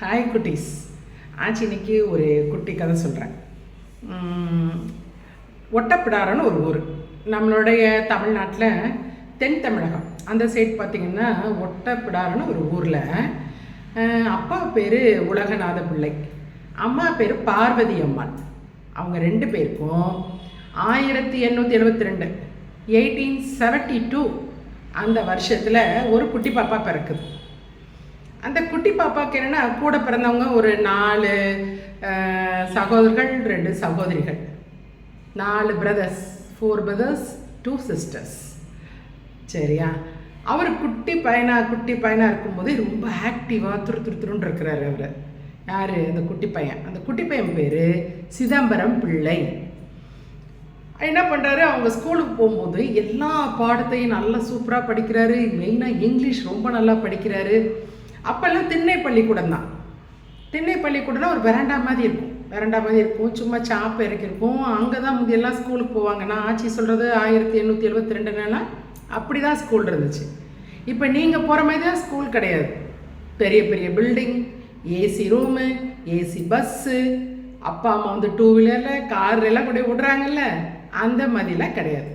Hi குட்டீஸ். ஆச்சு இன்னைக்கு ஒரு குட்டி கதை சொல்கிறேன் ஒட்டப்பிடாரன்னு ஒரு ஊர். நம்மளுடைய தமிழ்நாட்டில் தென் தமிழகம். அந்த சைட் பார்த்திங்கன்னா ஒட்டப்பிடாரன்னு ஒரு ஊரில் அப்பா பேர் உலகநாத பிள்ளை அம்மா பேர் பார்வதி அம்மாள். அவங்க ரெண்டு பேருக்கும் ஆயிரத்தி எண்ணூற்றி எழுபத்தி ரெண்டு எயிட்டீன் செவன்ட்டி டூ அந்த வருஷத்தில் ஒரு குட்டி பாப்பா பிறக்குது. அந்த குட்டி பாப்பாவுக்கு என்னென்னா கூட பிறந்தவங்க ஒரு நாலு சகோதரர்கள் ரெண்டு சகோதரிகள். நாலு brothers four brothers two sisters சரியா? அவர் குட்டி பையனாக குட்டி பையனாக இருக்கும்போது ரொம்ப ஆக்டிவாக துரு துரு துருன்னு இருக்கிறாரு அவர். யார்? அந்த குட்டி பையன். அந்த குட்டி பையன் பேர் சிதம்பரம் பிள்ளை. என்ன பண்ணுறாரு அவங்க ஸ்கூலுக்கு போகும்போது எல்லா பாடத்தையும் நல்லா சூப்பராக படிக்கிறாரு. மெயினாக இங்கிலீஷ் ரொம்ப நல்லா படிக்கிறாரு. அப்போல்லாம் திண்ணை பள்ளிக்கூடம் தான். திண்ணை பள்ளிக்கூடம்னா ஒரு வெராண்டா மாதிரி இருக்கும். வெராண்டா மாதிரி இருக்கும். சும்மா சாப்பு இறக்கிருக்கும் அங்கே தான் முந்தியெல்லாம் ஸ்கூலுக்கு போவாங்க. நான் ஆட்சி சொல்கிறது ஆயிரத்தி எண்ணூற்றி எழுபத்தி ரெண்டுனா அப்படி தான் ஸ்கூல் இருந்துச்சு. இப்போ நீங்கள் போகிற மாதிரி தான் ஸ்கூல் கிடையாது. பெரிய பெரிய building AC room AC bus அப்பா அம்மா வந்து டூ வீலரில் கார் எல்லாம் கொண்டு விடுறாங்கல்ல. அந்த மாதிரிலாம் கிடையாது.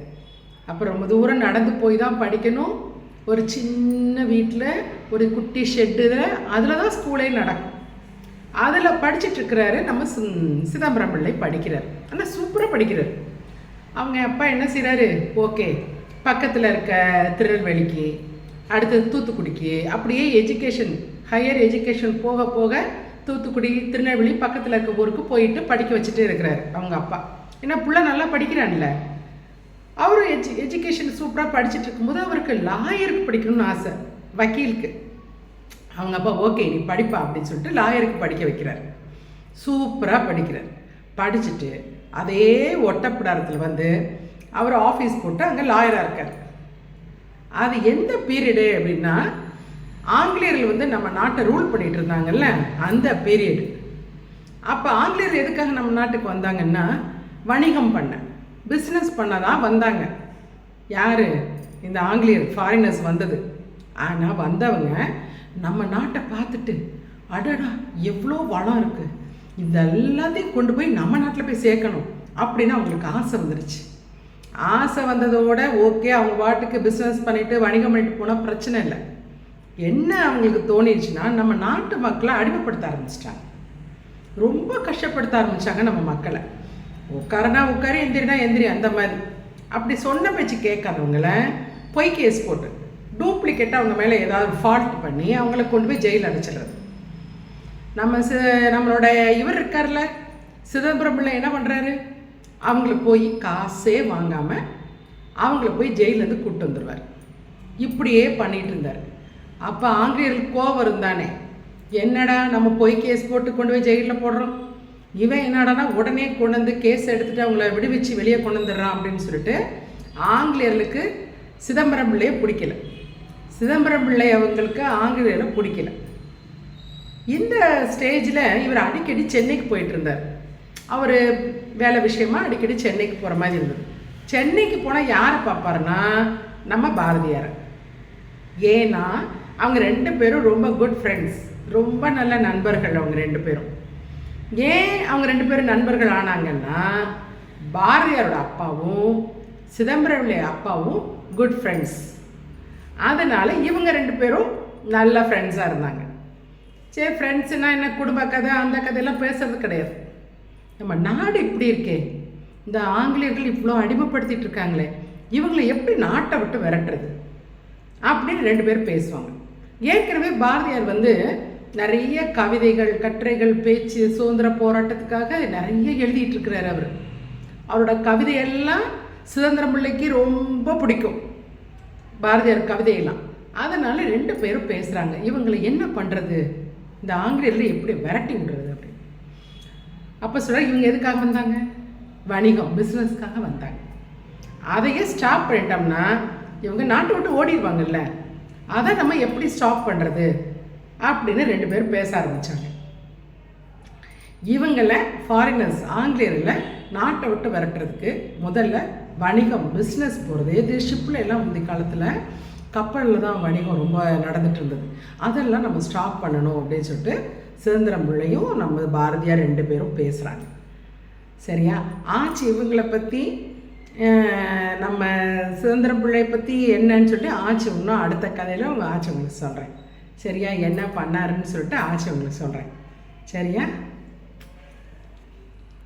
அப்புறம் ரொம்ப தூரம் நடந்து போய் தான் படிக்கணும். ஒரு சின்ன வீட்டில் ஒரு குட்டி ஷெட்டு அதில் தான் ஸ்கூலே நடக்கும். அதில் படிச்சுட்ருக்கிறாரு நம்ம சிதம்பரம் பிள்ளை படிக்கிறார். ஆனால் சூப்பராக படிக்கிறார். அவங்க அப்பா என்ன செய்கிறாரு ஓகே பக்கத்தில் இருக்க திருநெல்வேலிக்கு அடுத்தது தூத்துக்குடிக்கு அப்படியே எஜுகேஷன் ஹையர் எஜுகேஷன் போக போக தூத்துக்குடி திருநெல்வேலி பக்கத்தில் இருக்க ஊருக்கு போயிட்டு படிக்க வச்சுட்டு இருக்கிறாரு அவங்க அப்பா. ஏன்னா பிள்ளை நல்லா படிக்கிறான்ல. அவரும் எஜு எஜுகேஷன் சூப்பராக படிச்சுட்டு இருக்கும்போது அவருக்கு லாயருக்கு படிக்கணும்னு ஆசை. வக்கீலுக்கு. அவங்க அப்பா ஓகே நீ படிப்பா அப்படின்னு சொல்லிட்டு லாயருக்கு படிக்க வைக்கிறார். சூப்பராக படிக்கிறார். படிச்சுட்டு அதே ஒட்டப்பிடாரத்தில் வந்து அவர் ஆஃபீஸ் போட்டு அங்கே லாயராக இருக்கார். அது எந்த பீரியடு அப்படின்னா ஆங்கிலேயர்கள் வந்து நம்ம நாட்டை ரூல் பண்ணிட்டு இருந்தாங்கல்ல அந்த பீரியடு அப்போ ஆங்கிலேயர் எதுக்காக நம்ம நாட்டுக்கு வந்தாங்கன்னா வணிகம் பண்ண. பிஸ்னஸ் பண்ண தான் வந்தாங்க. யார்? இந்த ஆங்கிலேயர் ஃபாரினர்ஸ் வந்தது. ஆனால் வந்தவங்க நம்ம நாட்டை பார்த்துட்டு அடடா எவ்வளோ வளம் இருக்குது இது எல்லாத்தையும் கொண்டு போய் நம்ம நாட்டில் போய் சேர்க்கணும் அப்படின்னு அவங்களுக்கு ஆசை வந்துருச்சு. ஆசை வந்ததோட ஓகே அவங்க பாட்டுக்கு பிஸ்னஸ் பண்ணிவிட்டு வணிகம் பண்ணிட்டு போனால் பிரச்சனை இல்லை. என்ன அவங்களுக்கு தோணிடுச்சுன்னா நம்ம நாட்டு மக்களை அடிமைப்படுத்த ஆரம்பிச்சிட்டாங்க. ரொம்ப கஷ்டப்படுத்த ஆரம்பிச்சாங்க நம்ம மக்களை. உட்காரனா உட்காரு எந்திரினா எந்திரி அந்த மாதிரி. அப்படி சொன்ன பேச்சு கேட்காதவங்கள பொய் கேஸ் போட்டு டூப்ளிகேட்டாக அவங்க மேலே ஏதாவது ஃபால்ட் பண்ணி அவங்கள கொண்டு போய் ஜெயில் அடைச்சிடுறது. நம்ம சி நம்மளோட இவர் இருக்கார்ல சிதம்பரம் பிள்ளை என்ன பண்ணுறாரு அவங்கள போய் காசே வாங்காமல் அவங்கள போய் ஜெயிலேருந்து கூப்பிட்டு வந்துடுவார் இப்படியே பண்ணிகிட்டு இருந்தார். அப்போ ஆங்கிலேயர்களுக்கு கோவம் இருந்தானே என்னடா நம்ம போய் கேஸ் போட்டு கொண்டு போய் ஜெயிலில் போடுறோம்? இவன் என்னடானா உடனே கொண்டு வந்து கேஸ் எடுத்துட்டு அவங்கள விடுவிச்சு வெளியே கொண்டு வந்துடுறான் அப்படின்னு சொல்லிட்டு ஆங்கிலேயர்களுக்கு சிதம்பரம் பிள்ளையை பிடிக்கல. சிதம்பரம் பிள்ளை அவங்களுக்கு ஆங்கிலேயரை பிடிக்கல. இந்த ஸ்டேஜில் இவர் அடிக்கடி சென்னைக்கு போயிட்டு இருந்தார். அவர் வேலை விஷயமா அடிக்கடி சென்னைக்கு போகிற மாதிரி இருந்தது. சென்னைக்கு போனால் யாரை பார்ப்பாருன்னா நம்ம பாரதியார். ஏன்னா அவங்க ரெண்டு பேரும் ரொம்ப குட் ஃப்ரெண்ட்ஸ் ரொம்ப நல்ல நண்பர்கள் அவங்க ரெண்டு பேரும். ஏன் அவங்க ரெண்டு பேரும் நண்பர்கள் ஆனாங்கன்னா பாரதியாரோட அப்பாவும் சிதம்பரனுடைய அப்பாவும் குட் ஃப்ரெண்ட்ஸ் அதனால் இவங்க ரெண்டு பேரும் நல்ல ஃப்ரெண்ட்ஸாக இருந்தாங்க. சரி ஃப்ரெண்ட்ஸுனா என்ன? குடும்ப கதை அந்த கதையெல்லாம் பேசுறது கிடையாது. நம்ம நாடு இப்படி இருக்கே. இந்த ஆங்கிலேயர்கள் இவ்வளோ அடிமைப்படுத்திட்டு இருக்காங்களே. இவங்களை எப்படி நாட்டை விட்டு விரட்டுறது? அப்படின்னு ரெண்டு பேரும் பேசுவாங்க. ஏற்கனவே பாரதியார் வந்து நிறைய கவிதைகள் கட்டுரைகள் பேச்சு சுதந்திர போராட்டத்துக்காக நிறைய எழுதிட்டு இருக்கிறார் அவர். அவரோட கவிதையெல்லாம் சுதந்திர பிள்ளைக்கு ரொம்ப பிடிக்கும். பாரதியார் கவிதையெல்லாம். அதனால ரெண்டு பேரும் பேசுகிறாங்க இவங்களை என்ன பண்ணுறது இந்த ஆங்கிலேயரில் எப்படி விரட்டி விடுறது அப்படி? அப்போ சொல்கிற இவங்க எதுக்காக வந்தாங்க? வணிகம் பிஸ்னஸ்க்காக வந்தாங்க. அதையே ஸ்டாப் பண்ணிட்டோம்னா இவங்க நாட்டை விட்டு ஓடிடுவாங்கல்ல. அதை நம்ம எப்படி ஸ்டாப் பண்ணுறது அப்படின்னு ரெண்டு பேரும் பேச ஆரம்பித்தாங்க இவங்களை ஃபாரினர்ஸ் ஆங்கிலேயர்களை நாட்டை விட்டு விரட்டுறதுக்கு முதல்ல வணிகம் பிஸ்னஸ் போகிறது இது ஷிப்பில் எல்லாம் முந்தைய காலத்தில் கப்பலில் தான் வணிகம் ரொம்ப நடந்துட்டு இருந்தது. அதெல்லாம் நம்ம ஸ்டாப் பண்ணணும் அப்படின்னு சொல்லிட்டு சுதந்திரம் பிள்ளையும் நம்ம பாரதியார் ரெண்டு பேரும் பேசுகிறாங்க சரியா? ஆச்சு இவங்களை பற்றி நம்ம சுதந்திரம் பிள்ளையை பற்றி என்னன்னு சொல்லிட்டு ஆச்சு இன்னும் அடுத்த கதையில் உங்கள் ஆச்சு உங்களுக்கு சொல்கிறேன் சரியா என்ன பண்ணாருன்னு சொல்லிட்டு ஆச்சு உங்களுக்கு சொல்கிறேன் சரியா?